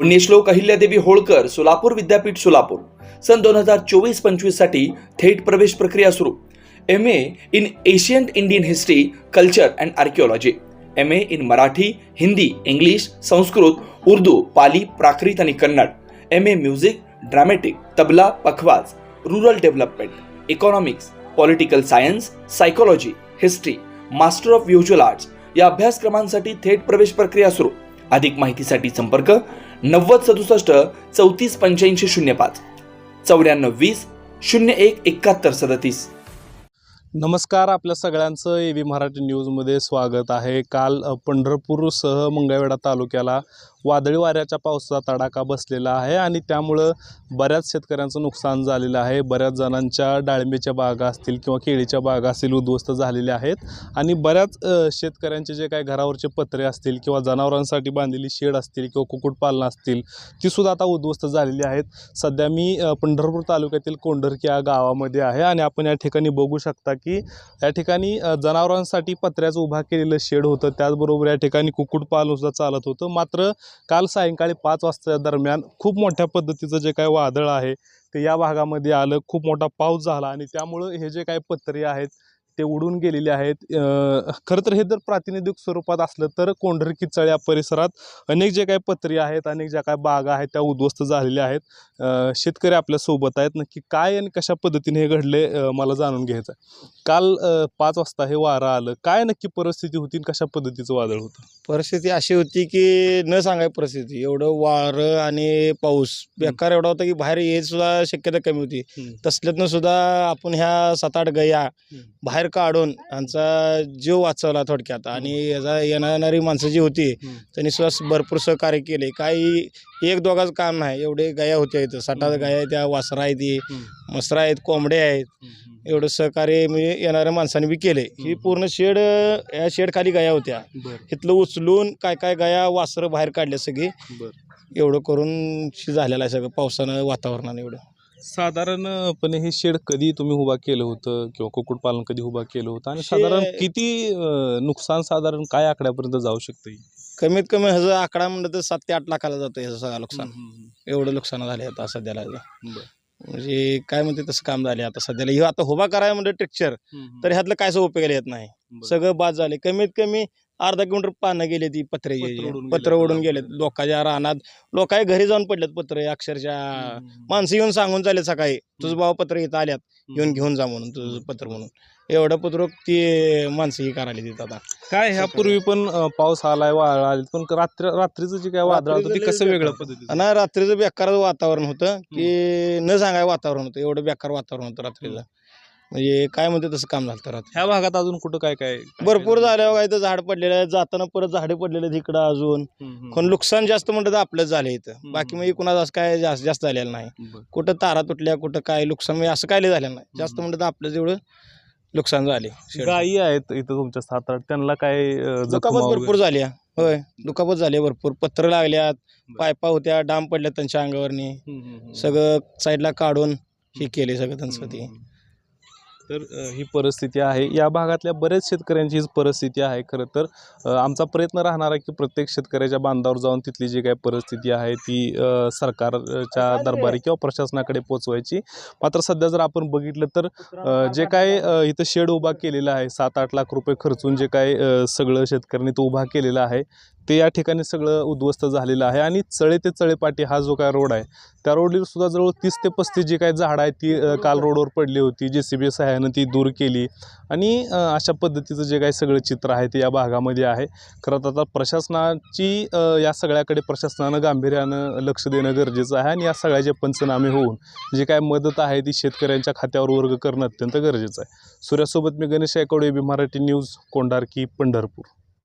पुण्यश्लोक अहिल्यादेवी होळकर सोलापूर विद्यापीठ सोलापूर. सन दोन हजार चोवीस पंचवीससाठी थेट प्रवेश प्रक्रिया सुरू. M A in ancient Indian history culture and archaeology M A in Marathi Hindi English Sanskrit Urdu Pali Prakrit आणि Kannada. M A music dramatic tabla pakhawaj rural development economics political science psychology history master of visual arts या अभ्यासक्रमांसाठी थेट प्रवेश प्रक्रिया सुरू. अधिक माहितीसाठी संपर्क नव्वद सदुसष्ट चौतीस पंच्याऐंशी शून्य पाच. चौऱ्याण्णव वीस शून्य एक एकाहत्तर सदतीस. नमस्कार आपल्या सगळ्यांचं ए व्ही मराठी न्यूजमध्ये स्वागत आहे. काल पंढरपूरसह मंगळवेढा तालुक्याला वादळी वाऱ्याच्या पावसाचा तडाखा बसलेला आहे आणि त्यामुळं बऱ्याच शेतकऱ्यांचं नुकसान झालेलं आहे. बऱ्याच जणांच्या डाळिंबीच्या बागा असतील किंवा केळीच्या बागा असतील उद्ध्वस्त झालेल्या आहेत आणि बऱ्याच शेतकऱ्यांचे जे काही घरावरचे पत्रे असतील किंवा जनावरांसाठी बांधलेली शेड असतील किंवा कुक्कुटपालनं असतील तीसुद्धा आता उद्ध्वस्त झालेली आहेत. सध्या मी पंढरपूर तालुक्यातील कोंढरकी या गावामध्ये आहे आणि आपण या ठिकाणी बघू शकता की या ठिकाणी जनावरांसाठी पत्र्याचं उभा केलेलं शेड होतं. त्याचबरोबर या ठिकाणी कुक्कुटपालनसुद्धा चालत होतं. मात्र काल सायंकाळी पाच वाजता दरम्यान खूप मोठ्या पद्धतीचं जे काही वादळ आहे ते या भागामध्ये आलं. खूप मोठा पाऊस झाला आणि त्यामुळं हे जे काही पत्रे आहेत ते उडून गेलेले आहेत. खरं तर हे जर प्रातिनिधिक स्वरूपात असलं तर कोंढरकी चळ या परिसरात अनेक जे काही पत्रे आहेत अनेक ज्या काही बागा आहेत त्या उद्ध्वस्त झालेल्या आहेत. शेतकरी आपल्यासोबत आहेत. नक्की काय आणि कशा पद्धतीने हे घडले मला जाणून घ्यायचं आहे. काल पाच वाजता हे वारं आलं. काय नक्की परिस्थिती होती आणि कशा पद्धतीचं वादळ होतं? परिस्थिती अशी होती की न सांगाय परिस्थिती. एवढं वारं आणि पाऊस. बेकार एवढा होता की बाहेर सुद्धा शक्यता कमी होती. तसल्यातनं सुद्धा आपण ह्या सात आठ गया बाहेर काढून यांचा जीव वाचवला थोडक्यात. आणि याचा येणारी माणसं जी होती. त्यांनी सुद्धा भरपूर सहकार्य केले. काही एक दोघाच काम नाही. एवढे गाया होत्या इथं. हम्म. गाया आहेत त्या. वासरा आहेत. मसरा आहेत कोंबड्या आहेत. एवढं सहकार्य म्हणजे येणाऱ्या माणसांनी बी केले. ही. पूर्ण शेड या शेड खाली गाया होत्या. इथलं उचलून काय काय गाया वासरं बाहेर काढल्या सगळी. एवढं करून झालेलं आहे सगळं. पावसानं वातावरणानं एवढं. साधारणपणे हे शेड कधी तुम्ही उभा केलं होतं? किंवा कुक्कुटपालन कधी उभा केलं होतं? आणि शे- साधारण किती अ, नुकसान साधारण काय आकड्यापर्यंत जाऊ शकतं? कमीत कमी ह्याचा आकडा म्हणलं तर सात ते आठ लाखाला जातो ह्याचं सगळं नुकसान. एवढं नुकसान झाले आता सध्याला. म्हणजे काय म्हणते तसं काम झाले आता सध्याला. हे आता उभा करायला म्हणजे टेक्चर तर ह्यातलं काय उपयोगाला येत नाही. बरं. सगळं बाद झाले कमीत कमी अर्धा किलोमीटर पानं गेले ती पत्रे पत्र पत्र गेलेत. लोकांच्या रानात लोकांच्या घरी जाऊन पडलेत पत्रे अक्षरशः माणसं येऊन सांगून चालले सकाळी तुझं. भाऊ पत्र इथं आल्यात. येऊन घेऊन जा म्हणून तुझं. पत्र म्हणून. एवढं पत्र ती माणसं ही करायला तिथं आता. काय ह्यापूर्वी पण पाऊस आलाय वाळ आले पण रात्र रात्रीचं जे काय वादळ होतं ते कसं वेगळं. पद्धतीचं? आणि रात्रीचं बेकार वातावरण होतं की न सांगाय वातावरण होतं एवढं बेकार वातावरण होतं रात्रीला म्हणजे काय म्हणते तसं काम झालं रात्री? ह्या भागात अजून कुठं काय काय? भरपूर झाल्यावर काय तर झाड पडलेलं आहे जाताना परत झाडे पडलेले आहेत इकडं अजून. कोण नुकसान जास्त म्हणतं तर आपलंच झालं इथं. बाकी म्हणजे कुणाचं असं काय जास्त जास्त झालेलं नाही. कुठं तारा तुटल्या कुठं काय नुकसान म्हणजे असं काय झालेलं नाही. जास्त म्हणतं तर आपलंच एवढं नुकसान झाले गायी आहेत इथं तुमच्या सात आठ. त्यांना काय दुखापत? भरपूर झाल्या होय दुखापत झाली भरपूर. पत्र लागल्यात. पायपा होत्या डाम पडल्या त्यांच्या अंगावरनी. सगळं साईडला काढून हे केले सगळं त्यांचं ते. तर ही परिस्थिती आहे. या भागातल्या बरेच शेतकऱ्यांची हीच परिस्थिती आहे खरं तर. आमचा प्रयत्न राहणार आहे की प्रत्येक शेतकऱ्याच्या बांधावर जाऊन तिथली जी काही परिस्थिती आहे ती सरकारच्या दरबारी किंवा प्रशासनाकडे पोचवायची मात्र सध्या जर आपण बघितलं तर जे काय इथं शेड उभा केलेला आहे सात आठ लाख रुपये खर्चून जे काय सगळं शेतकऱ्यांनी तो उभा केलेला आहे ते या ठिकाणी सगळं उद्ध्वस्त झालेलं आहे. आणि चळे ते चळेपाटी हा जो काय रोड आहे त्या रोडवर सुद्धा जवळ तीस ते पस्तीस जी काय झाडं आहेत ती काल रोडवर पडली होती. जे सी बी सहाय्यानं ती दूर केली. आणि अशा पद्धतीचं जे काही सगळं चित्र आहे ते या भागामध्ये आहे. खरं तर आता प्रशासनाची या सगळ्याकडे प्रशासनानं गांभीर्यानं लक्ष देणं गरजेचं आहे. आणि या सगळ्याचे पंचनामे होऊन जी काय मदत आहे ती शेतकऱ्यांच्या खात्यावर वर्ग करणं अत्यंत गरजेचं आहे. सूर्यासोबत मी गणेश ऐकवडे बी मराठी न्यूज कोंडारकी पंढरपूर.